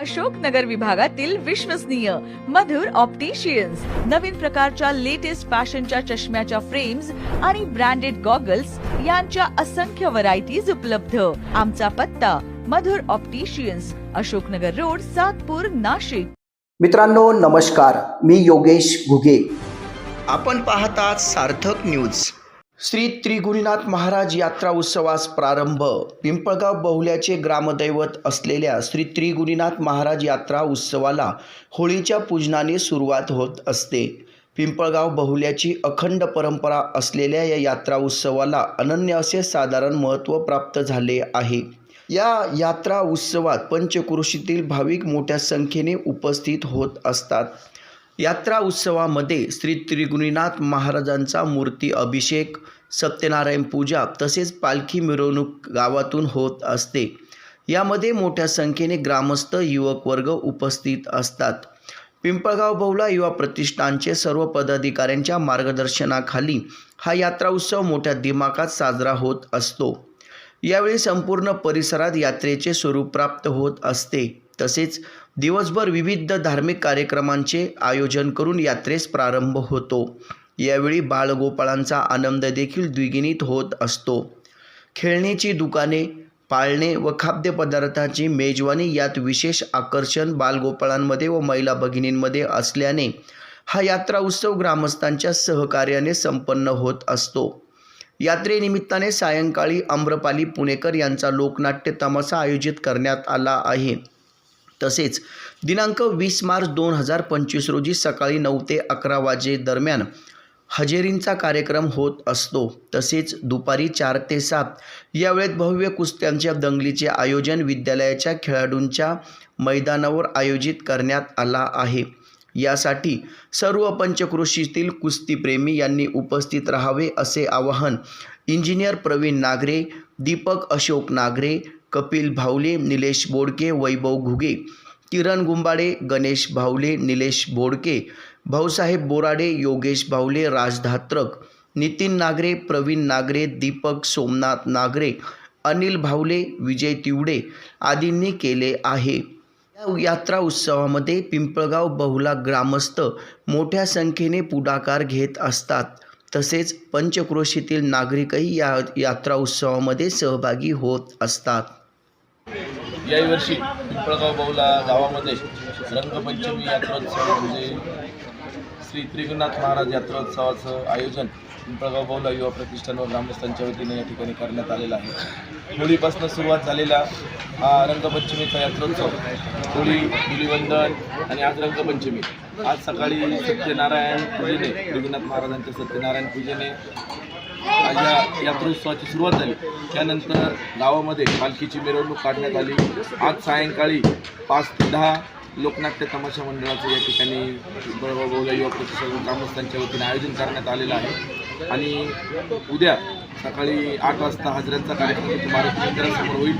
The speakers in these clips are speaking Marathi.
अशोकनगर विभागातील विश्वसनीय मधुर ऑप्टिशियन्स नवीन प्रकारच्या लेटेस्ट फॅशनच्या चष्म्याच्या फ्रेम्स आणि ब्रँडेड गॉगल्स यांच्या असंख्य व्हरायटीज उपलब्ध. आमचा पत्ता मधुर ऑप्टिशियन्स अशोकनगर रोड सातपूर नाशिक. मित्रांनो नमस्कार. मी योगेश घुगे. आपण पाहतात सार्थक न्यूज श्री त्रिगुणीनाथ महाराज यात्रा उत्सवास प्रारंभ. पिंपळगाव बहुल्याचे ग्रामदैवत असलेल्या श्री त्रिगुणीनाथ महाराज यात्रा उत्सवाला होळीच्या पूजनाने सुरुवात होत असते. पिंपळगाव बहुल्याची अखंड परंपरा असलेल्या या यात्रा उत्सवाला अनन्य असे साधारण महत्त्व प्राप्त झाले आहे. या यात्रा उत्सवात पंचक्रोशीतील भाविक मोठ्या संख्येने उपस्थित होत असतात. यात्रा उत्सवामध्ये श्री त्रिगुणीनाथ महाराजांचा मूर्ती अभिषेक सत्यनारायण पूजा तसेच पालखी मिरवणूक गावातून होत असते. यामध्ये मोठ्या संख्येने ग्रामस्थ युवक वर्ग उपस्थित असतात. पिंपळगाव बहुला युवा प्रतिष्ठानचे सर्व पदाधिकाऱ्यांच्या मार्गदर्शनाखाली हा यात्रा उत्सव मोठ्या दिमाखात साजरा होत असतो. यावेळी संपूर्ण परिसरात यात्रेचे स्वरूप प्राप्त होत असते. तसेच दिवसभर विविध धार्मिक कार्यक्रमांचे आयोजन करून यात्रेस प्रारंभ होतो. यावेळी बाळगोपाळांचा आनंद देखील द्विगुणित होत असतो. खेळण्याची दुकाने पाळणे व खाद्यपदार्थाची मेजवानी यात विशेष आकर्षण बालगोपाळांमध्ये व महिला भगिनींमध्ये असल्याने हा यात्रा उत्सव ग्रामस्थांच्या सहकार्याने संपन्न होत असतो. यात्रेनिमित्ताने सायंकाळी आम्रपाली पुणेकर यांचा लोकनाट्य तमाशा आयोजित करण्यात आला आहे. तसेच दिनांक वीस मार्च दोन हजार पंचवीस रोजी सकाळी नऊ ते अकरा वाजे दरम्यान हजेरींचा कार्यक्रम होत असतो. तसेच दुपारी चार ते सात या वेळेत भव्य कुस्त्यांच्या दंगलीचे आयोजन विद्यालयाच्या खेळाडूंच्या मैदानावर आयोजित करण्यात आला आहे. यासाठी सर्व पंचक्रोशीतील कुस्तीप्रेमी यांनी उपस्थित राहावे असे आवाहन इंजिनियर प्रवीण नागरे दीपक अशोक नागरे कपिल भावले निलेश बोडके वैभव घुगे किरण गुंबाडे गणेश भावले निलेश बोडके भाऊसाहेब बोराडे योगेश भावले राज धात्रक नितीन नागरे प्रवीण नागरे दीपक सोमनाथ नागरे अनिल भावले विजय तिवडे आदींनी केले आहे. या यात्रा उत्सवामध्ये पिंपळगाव बहुला ग्रामस्थ मोठ्या संख्येने पुढाकार घेत असतात. तसेच पंचक्रोशीतील नागरिकही या यात्रा उत्सवामध्ये सहभागी होत असतात. याही वर्षी पिंपळगाव बाऊला गावामध्ये रंगपंचमी यात्रोत्सव म्हणजे श्री त्रिगुनाथ महाराज यात्रोत्सवाचं आयोजन पिंपळगाव बाऊला युवा प्रतिष्ठान व ग्रामस्थांच्या वतीने या ठिकाणी करण्यात आलेलं आहे. होळीपासून सुरुवात झालेला हा रंगपंचमीचा यात्रोत्सव. होळी धुलीवंदन आणि आज रंगपंचमी. आज सकाळी सत्यनारायण पूजेने त्रिगुणाथ महाराजांच्या सत्यनारायण पूजेने आज या यात्रोत्सवाची सुरुवात झाली. त्यानंतर गावामध्ये पालखीची मिरवणूक काढण्यात आली. आज सायंकाळी पाच ते दहा लोकनाट्य तमाशा मंडळाचं या ठिकाणी बळगाव युवा प्रतिष्ठान ग्रामस्थांच्या वतीने आयोजन करण्यात आलेलं आहे. आणि उद्या सकाळी आठ वाजता हजऱ्यांचा कार्यक्रम इथे मारुती मंदिरासमोर होईल.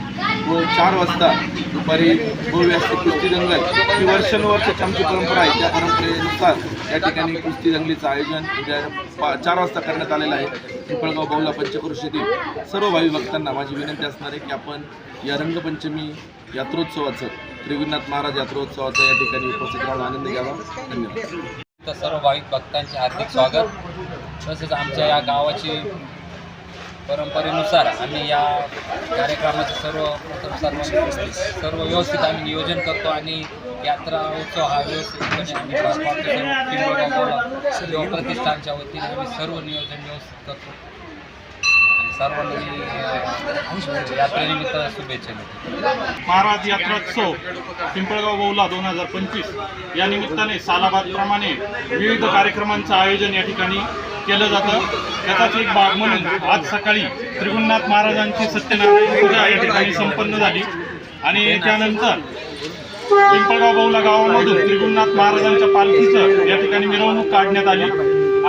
व चार वाजता दुपारी भव्य असते कुस्ती दंगल ही वर्षानुवर्षाची आमची परंपरा आहे. त्या परंपरेनुसार या ठिकाणी कुस्ती दंगलीचं आयोजन उद्या पा चार वाजता करण्यात आलेलं आहे. पिंपळगाव बाऊला पंचक्रोशीतील सर्व भावी भक्तांना माझी विनंती असणार आहे की आपण या रंगपंचमी यात्रोत्सवाचं त्रिविनाथ महाराज यात्रोत्सवाचं या ठिकाणी उपस्थित राहून आनंद घ्यावा. धन्यवाद. तर सर्व भाविक भक्तांचे हार्दिक स्वागत. तसेच आमच्या या गावाची परंपरेनुसार आम्ही या कार्यक्रमाचे सर्व प्रथम सर्व सर्व व्यवस्थित आम्ही नियोजन करतो आणि यात्रा उत्सव हा व्यवस्थितपणे आम्ही पार पाडतो. सर्व प्रतिष्ठानच्या वतीने आम्ही सर्व नियोजन व्यवस्थित करतो. सर्वांनी यात्रेनिमित्त शुभेच्छा महाराज यात्रोत्सव पिंपळगाव बौला दोन हजार पंचवीस या निमित्ताने सालाबादप्रमाणे विविध कार्यक्रमांचं आयोजन या ठिकाणी केलं जातं. त्याचाच एक भाग म्हणून आज सकाळी त्रिगुणनाथ महाराजांची सत्यनारायण पूजा या ठिकाणी संपन्न झाली. आणि त्यानंतर पिंपळगाव बौला गावामधून त्रिगुणनाथ महाराजांच्या पालखीचं या ठिकाणी मिरवणूक काढण्यात आली.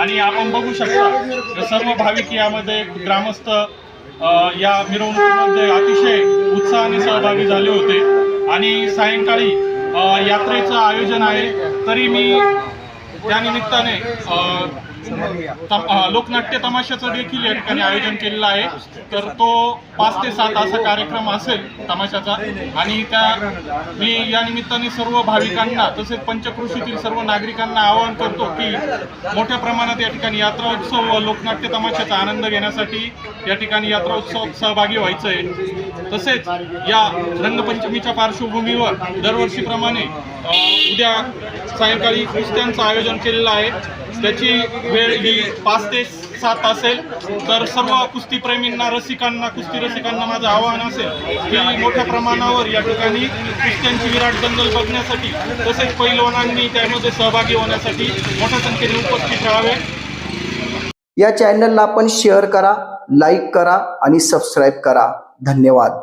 आणि आपण बघू शकता सर्व भाविक यामध्ये ग्रामस्थ या मिरवणुकीमध्ये अतिशय उत्साहाने सहभागी झाले होते. आणि सायंकाळी यात्रेचं आयोजन आहे. तरी मी त्यानिमित्ताने लोकनाट्य तमाशाचं देखील या ठिकाणी आयोजन केलेलं आहे. तर तो पाच ते सात असा कार्यक्रम असेल तमाशाचा. आणि त्या मी या निमित्ताने सर्व भाविकांना तसेच पंचकृषीतील सर्व नागरिकांना आवाहन करतो की मोठ्या प्रमाणात या ठिकाणी यात्रा उत्सव व लोकनाट्य तमाशाचा आनंद घेण्यासाठी या ठिकाणी यात्रा उत्सवात सहभागी व्हायचं आहे तसेच या रंगपंचमीच्या पार्श्वभूमीवर दरवर्षीप्रमाणे उद्या सायंकाळी कुस्त्यांचं आयोजन केलेलं आहे. त्याची वेळ ही पाच ते सात असेल तर सर्व कुस्तीप्रेमींना रसिकांना कुस्ती रसिकांना माझं आवाहन असेल की मोठ्या प्रमाणावर या ठिकाणी कुस्त्यांची विराट दंगल बघण्यासाठी तसेच पैलवानांनी त्यामध्ये सहभागी होण्यासाठी मोठ्या संख्येने उपस्थित राहावे या चॅनलला आपण शेअर करा लाईक करा आणि सबस्क्राईब करा. धन्यवाद.